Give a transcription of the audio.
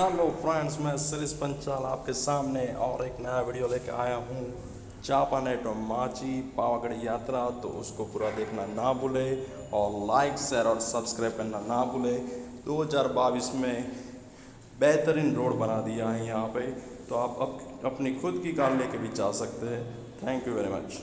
Hello friends मैं सरिस पंचाल आपके सामने और एक नया वीडियो लेकर आया हूँ। चापानेट और तो माची पावागढ़ यात्रा तो उसको पूरा देखना ना भूले और लाइक शेयर और सब्सक्राइब करना ना भूले। 2022 में बेहतरीन रोड बना दिया है यहाँ पे। तो आप अप, अपनी खुद की कार लेके भी जा सकते हैं। Thank you very much